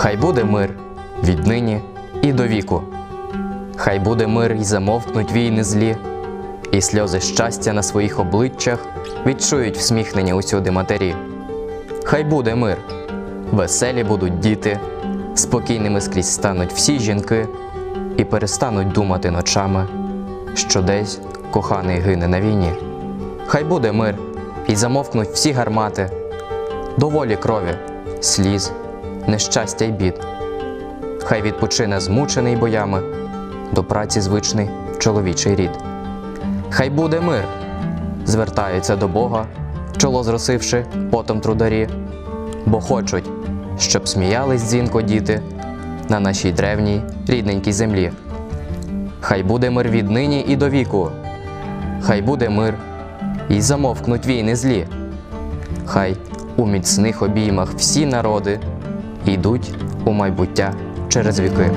Хай буде мир віднині і до віку. Хай буде мир і замовкнуть війни злі, і сльози щастя на своїх обличчях відчують всміхнення усюди матері. Хай буде мир, веселі будуть діти, спокійними скрізь стануть всі жінки і перестануть думати ночами, що десь коханий гине на війні. Хай буде мир, і замовкнуть всі гармати, доволі крові, сліз, нещастя й бід. Хай відпочине змучений боями до праці звичний чоловічий рід. Хай буде мир, звертаються до Бога, чоло зросивши потом трударі, бо хочуть, щоб сміялись дзвінко діти на нашій древній рідненькій землі. Хай буде мир віднині і до віку, хай буде мир, і замовкнуть війни злі. Хай у міцних обіймах всі народи йдуть у майбуття через віки.